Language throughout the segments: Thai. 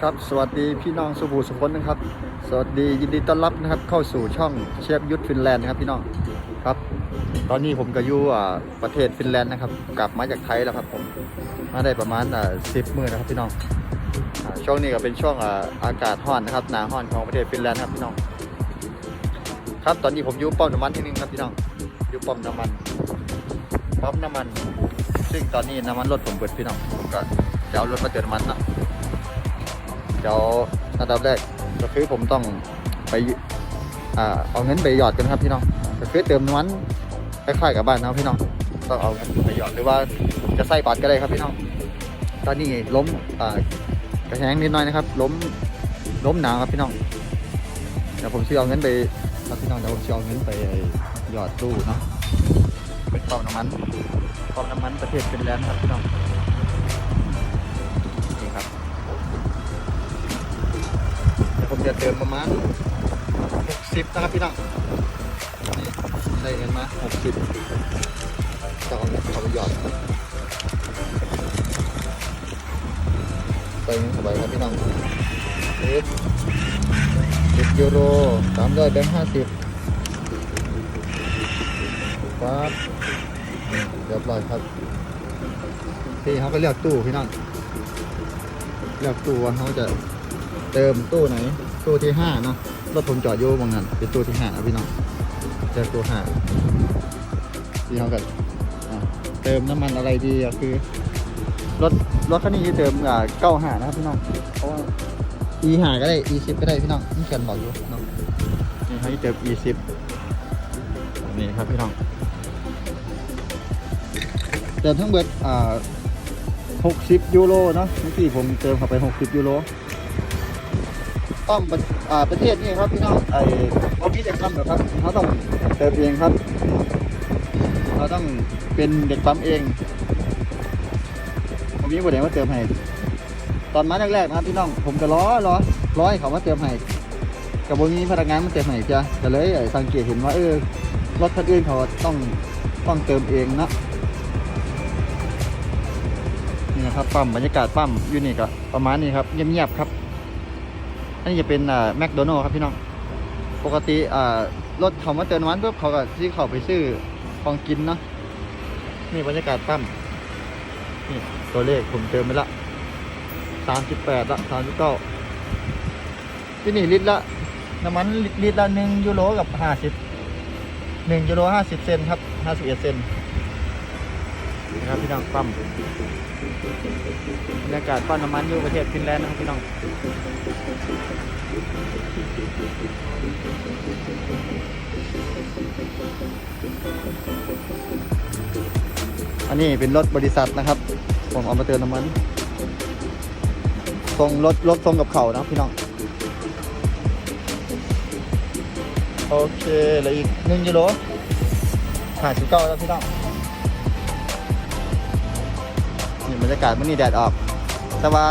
ครับสวัสดีพี่น้องสุภูสุพนนะครับ สวัสดียินดีต้อนรับนะครับ เข้าสู่ช่องเชฟยุทธฟินแลนด์นะครับพี่น้องครับ ตอนนี้ผมก็อยู่ประเทศฟินแลนด์นะครับ กลับมาจากไทยแล้วครับผมมาได้ประมาณสิบมื้อนะครับพี่น้องช่วงนี้ก็เป็นช่วงอากาศร้อนนะครับหนาร้อนของประเทศฟินแลนด์ครับพี่น้อง ครับตอนนี้ผมอยู่ป้อมน้ำมันที่หนึงครับพี่น้องอยู่ป้อมน้ำมันปั๊มน้ำมัน ซึ่งตอนนี้น้ำมันรถผมเปิดพี่น้องผมก็ จะเอารถมาเติมน้ำมันนะเดี๋ยวอันดับแรกก็คือผมต้องไปอ่าเอาเงินไปหยอดกันครับพี่น้องก็คือเติมน้ำมันคล้ายๆกับบ้านนะพี่น้องต้องเอาเงินไปหยอดหรือว่าจะใส่บัตรก็ได้ครับพี่น้องตอนนี้ล้มอ่ากระแหงนิดหน่อยนะครับ ล้มล้มหนาวครับพี่น้องเดี๋ยวผมซื้อเอาเงินไปครับพี่น้องเดี๋ยวผมซื้อเอาเงินไปหยอดตู้เนาะเป็นปั๊มน้ำมันปั๊มน้ำมันประเทศฟินแลนด์ครับพี่น้อง ผมจะเติมประมาณ 60 นะครับพี่น้องนี่ได้เงินม60จะเองินเขาไปหยอดไปเงินสบายครับพี่น้องเอ็ดสิบยูโรสามร้อยแบงค์ห้าสิบครับเรียบร้อยครับที่เขาก็เลือกตู้พี่น้องเลือกตู้ว่าเขาจะ เติมตู้ไหน ตู้ที่ห้าเนาะรถผมจอดอยู่บางนั้นเป็นตู้ที่ห้านะพี่น้องเจอตู้ห้าพี่น้องกันเติมน้ำมันอะไรดีคือ รถรถคันนี้เติมอ่าเก้าหานะครับพี่น้องเพราะว่า e หาก็ได้ e สิบก็ได้พี่น้องนี่เขียนบอกอยู่เนาะนี่ให้เติม e สิบนี่ครับพี่น้องเติมทั้งเบิดอ่าหกสิบยูโรเนาะเมื่อกี้ผมเติมเข้าไปหกสิบยูโร ต้องประอ่าประเทศนี้ครับพี่น้องไอ้เขามีเด็กปั๊มเหรอครับเขาต้องเติมเองครับเราต้องเป็นเด็กปั๊มเองผมมีคนไหนมาเติมให้ตอนมาแรกๆนะครับพี่น้องผมก็ล้อล้อล้อให้เขามาเติมให้กับผมมีพนักงานมาเติมให้จ้ะก็เลยเอ่อสังเกตเห็นว่าเออรถคันอื่นเขาต้องต้องเติมเองนะนี่นะครับปั๊มบรรยากาศปั๊มอยู่นี่ก็ประมาณนี้ครับเงียบๆครับ อันนี้จะเป็นแมคโดนัลครับพี่น้อง ปกติรถเขามาเติมน้ำมันปุ๊บเขาก็ที่เขาไปซื้อของกินเนาะนี่บรรยากาศปั๊มนี่ตัวเลขผมเติมไปละสามสิบแปดละสามสิบเก้าที่นี่ลิตรละน้ำมันลิตรละหนึ่งยูโรกับห้าสิบหนึ่งยูโรห้าสิบเซนครับห้าสิบเอ็ดเซน นะครับพี่น้องปั๊มบรรยากาศปั๊มน้ำมันอยู่ประเทศฟินแลนด์นะครับพี่น้องอันนี้เป็นรถบริษัทนะครับ ผมเอามาเติมน้ำมันส่งรถรถส่งกับเขานะพี่น้อง โอเคเหลืออีกหนึ่งยูโรผ่าสิบเก้าแล้วพี่น้อง นี่บรรยากาศมันนี่แดดออก แต่ว่า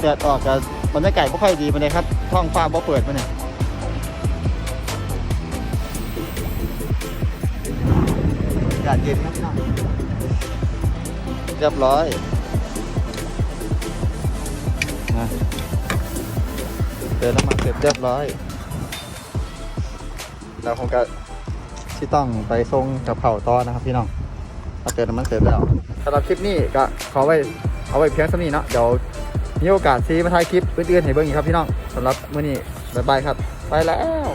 แดดออกกับบรรยากาศไม่ค่อยดีมาเลยครับ ท้องฟ้าบ่เปิดมาเนี่ยอากาศเย็นครับพี่น้องเรียบร้อยนะเดินน้ำมันเสร็จเรียบร้อยแล้วผมก็ที่ต้องไปทรงกับเผาต่อนะครับพี่น้อง เอาเติน้ำมันเสร็จแล้วสำหรับคลิปนี้ก็ขอไว้เอาไว้เพียงเท่านี้เนาะเดี๋ยวมีโอกาสซีมาถ่ายคลิปอื่นๆให้เบิ่งอีกครับพี่น้องสำหรับมื่อนี้บายบายครับ ไปแล้ว